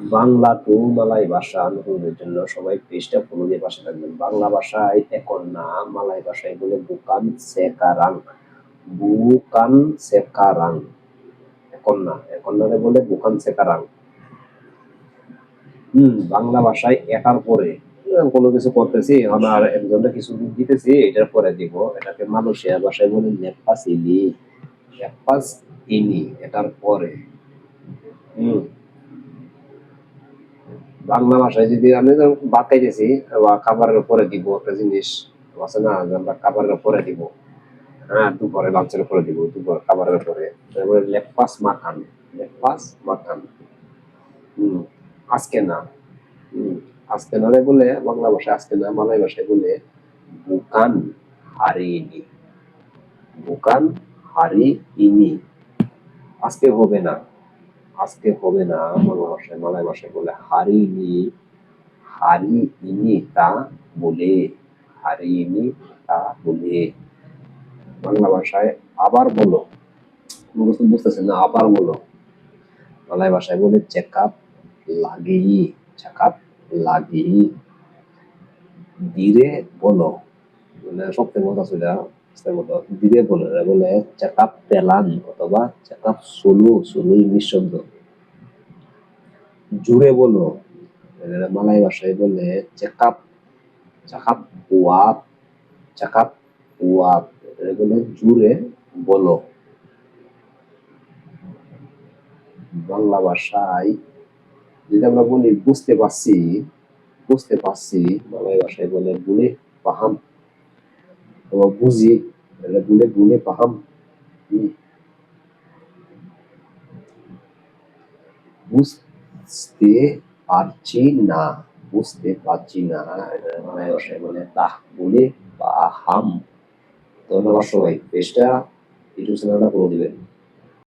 Bangla two মালাই ভাষা নতুনদের জন্য সবাই পেজটা ফলো দিয়ে পাশে থাকবেন। বাংলা ভাষায় এখন না, মালাই ভাষায় বলে বুকান সেকারাং বুকান সেকারাং। এখন না এখন না বলে বুকান সেকারাং। হম, বাংলা ভাষায় একার পরে কোনো কিছু করতেছি, এখন আর একজনকে কিছু দিতেছি, এটার পরে দিব। এটাকে মালয়েশিয়া ভাষায় বলে নেপাস ইলি নেপাস ইনি এটার পরে। হম। বাংলা ভাষায় যদি আমি ভাত খাইতেছি বা খাবারের উপরে দিব একটা জিনিস আছে না আমরা খাবারের উপরে দিব হ্যাঁ দুপুরে লাঞ্চের উপরে দিব, দুপুর খাবারের উপরে। Lupus মাখান lupus মাখান। হম, আজকে না, হম, আজকে না বলে, বাংলা ভাষায় আজকে না, মালয় ভাষায় বলে, বুকান হারিনি বুকান হারি ইনি আজকে হবে না। আজকে হবে না বাংলা ভাষায় মালয় ভাষায় বলে হারিনি হারি ইনি তা বলে হারিনি তা বলে। বাংলা ভাষায় আবার বলো। মুখস্থ বুঝতেছেন না, আবার বলো। মালয় ভাষায় বলে চেক আপ লাগেই চেক আপ লাগেই। ধীরে বলো। মানে সবথেকে মজা ছিল ধীরে বলো বলে পেলান অথবা সোলো সোলো ইংলিশ শব্দ জুড়ে বলো মালয় ভাষায় বলে ওয়াপ ওয়াপ বলে জুড়ে বলো বাংলা ভাষায় যদি আমরা বলি বুঝতে পারছি বুঝতে পারছি বাংলা ভাষায় বলে বলে পাহাম বলে বলে paham হুম। বুঝতে পারছি না বুঝতে পারছি না মানে তাহ বলে পাহাম ধন্যবাদ সবাই পেজটা ইউটিউব চ্যানেলটা করে দিবেন